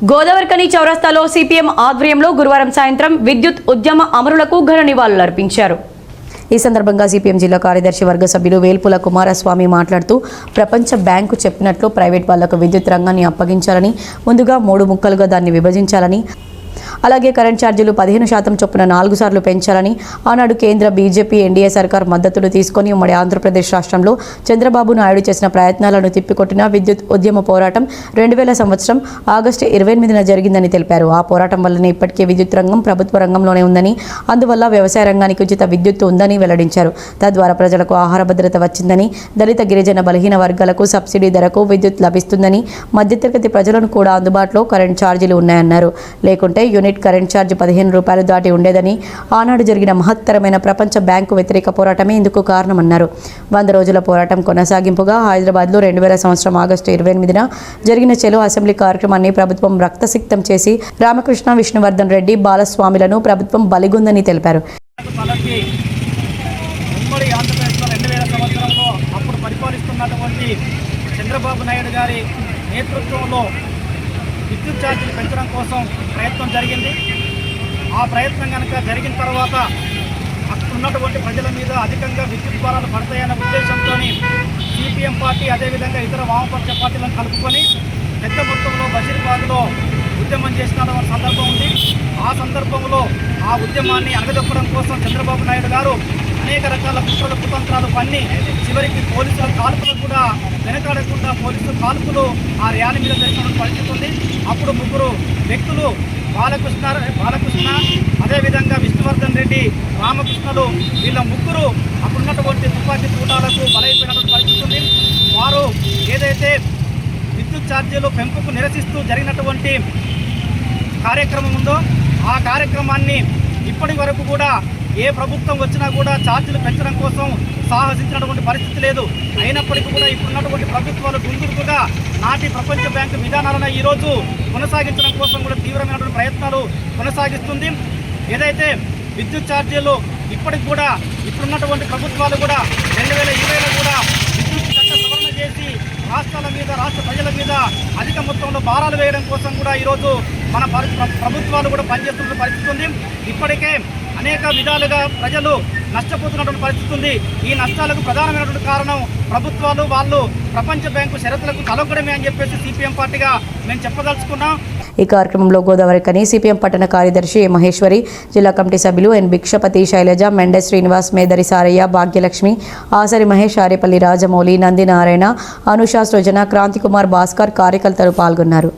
గోదావరికని చౌరస్తాలో సిపిఎం ఆధ్వర్యంలో గురువారం సాయంత్రం విద్యుత్ ఉద్యమ అమరులకు ఘన నివాళులర్పించారు ఈ సందర్భంగా సిపిఎం జిల్లా కార్యదర్శి వర్గ సభ్యులు వేల్పుల కుమారస్వామి మాట్లాడుతూ ప్రపంచ బ్యాంకు చెప్పినట్లు ప్రైవేట్ వాళ్ళకు విద్యుత్ రంగాన్ని అప్పగించాలని ముందుగా మూడు ముక్కలుగా దాన్ని విభజించాలని అలాగే కరెంట్ ఛార్జీలు పదిహేను శాతం చొప్పున నాలుగు సార్లు పెంచాలని ఆనాడు కేంద్ర బీజేపీ ఎన్డీఏ సర్కార్ మద్దతులు తీసుకొని ఉమ్మడి ఆంధ్రప్రదేశ్ రాష్ట్రంలో చంద్రబాబు నాయుడు చేసిన ప్రయత్నాలను తిప్పికొట్టిన విద్యుత్ ఉద్యమ పోరాటం రెండు వేల సంవత్సరం ఆగస్టు ఇరవై ఎనిమిదిన జరిగిందని తెలిపారు. ఆ పోరాటం వల్లనే ఇప్పటికే విద్యుత్ రంగం ప్రభుత్వ రంగంలోనే ఉందని అందువల్ల వ్యవసాయ రంగానికి ఉచిత విద్యుత్ ఉందని వెల్లడించారు. తద్వారా ప్రజలకు ఆహార భద్రత వచ్చిందని దళిత గిరిజన బలహీన వర్గాలకు సబ్సిడీ ధరకు విద్యుత్ లభిస్తుందని మధ్యతరగతి ప్రజలను కూడా అందుబాటులో కరెంట్ ఛార్జీలు ఉన్నాయన్నారు. లేకుంటే యూనిట్ కరెంట్ ఛార్జ్ పదిహేను రూపాయలు దాటి ఉండేదని ఆనాడు జరిగిన మహత్తరమైన ప్రపంచ బ్యాంకు వ్యతిరేక పోరాటమే ఇందుకు కారణమన్నారు. వంద రోజుల పోరాటం కొనసాగింపుగా హైదరాబాద్లో రెండు వేల సంవత్సరం ఆగస్టు ఇరవై ఎనిమిదిన జరిగిన చెలో అసెంబ్లీ కార్యక్రమాన్ని ప్రభుత్వం రక్తసిక్తం చేసి రామకృష్ణ విష్ణువర్ధన్ రెడ్డి బాలస్వామిలను ప్రభుత్వం బలిగొందని తెలిపారు. ఉమ్మడి ఆంధ్రప్రదేశ్లో రెండు వేల సంవత్సరంలో అప్పుడు పరిపాలిస్తున్నటువంటి చంద్రబాబు నాయుడు గారి నేతృత్వంలో విద్యుత్ ఛార్జీలు పెంచడం కోసం ప్రయత్నం జరిగింది. ఆ ప్రయత్నం కనుక జరిగిన తర్వాత అక్కడ ఉన్నటువంటి ప్రజల మీద అధికంగా విద్యుత్ భారాలు పడతాయన్న ఉద్దేశంతో సిపిఎం పార్టీ అదేవిధంగా ఇతర వామపక్ష పార్టీలను కలుపుకొని పెద్ద మొత్తంలో బషీర్బాద్లో ఉద్యమం చేసిన సందర్భం ఉంది. ఆ సందర్భంలో ఆ ఉద్యమాన్ని అణగదొక్కడం కోసం చంద్రబాబు నాయుడు గారు అనేక రకాల కుట్రల కుతంత్రాలు పన్ని చివరికి పోలీసుల కాల్పులు కూడా వెనకాడకుండా పోలీసులు కాల్పులు ఆ ర్యాలీ మీద జరిగిన పరిస్థితి ఉంది. అప్పుడు ముగ్గురు వ్యక్తులు బాలకృష్ణ బాలకృష్ణ అదేవిధంగా విష్ణువర్ధన్ రెడ్డి రామకృష్ణుడు వీళ్ళ ముగ్గురు అక్కడున్నటువంటి తుపాకీ చూడాలకు బలైపోయినటువంటి పరిస్థితి ఉంది. వారు ఏదైతే విద్యుత్ ఛార్జీలు పెంపుకు నిరసిస్తూ జరిగినటువంటి కార్యక్రమం ఉందో ఆ కార్యక్రమాన్ని ఇప్పటి వరకు కూడా ఏ ప్రభుత్వం వచ్చినా కూడా ఛార్జీలు పెంచడం కోసం సాహసించినటువంటి పరిస్థితి లేదు. అయినప్పటికీ కూడా ఇప్పుడున్నటువంటి ప్రభుత్వాలు గుంగురుగా నాటి ప్రపంచ బ్యాంకు విధానాలను ఈరోజు కొనసాగించడం కోసం కూడా తీవ్రమైనటువంటి ప్రయత్నాలు కొనసాగిస్తుంది. ఏదైతే విద్యుత్ ఛార్జీలు ఇప్పటికి కూడా ఇప్పుడున్నటువంటి ప్రభుత్వాలు కూడా రెండు వేల ఇరవైలో కూడా విద్యుత్ చట్ట సవరణ చేసి రాష్ట్రాల మీద రాష్ట్ర ప్రజల మీద అధిక మొత్తంలో భారాలు వేయడం కోసం కూడా ఈరోజు మన ప్రభుత్వాలు కూడా పనిచేస్తున్న పరిస్థితి ఉంది. ఇప్పటికే అనేక విధాలుగా ప్రజలు నష్టపోతున్నటువంటి పరిస్థితి ఉంది. ఈ నష్టాలకు ప్రధానమైనటువంటి కారణం ప్రభుత్వాలు వాళ్ళు ప్రపంచ బ్యాంకు షరతులకు తలొగ్గడమే అని చెప్పేసి సిపిఎం పార్టీగా మేము చెప్పదలుచుకున్నాం. ఈ కార్యక్రమంలో గోదావరి కని సిపిఎం పట్టణ కార్యదర్శి మహేశ్వరి జిల్లా కమిటీ సభ్యులు ఎన్ భిక్షపతి శైలజ మెండే శ్రీనివాస్ మేదరి సారయ్య భాగ్యలక్ష్మి ఆసరి మహేష్ ఆరేపల్లి రాజమౌళి నందినారాయణ అనుషా సృజన క్రాంతికుమార్ భాస్కర్ కార్యకర్తలు పాల్గొన్నారు.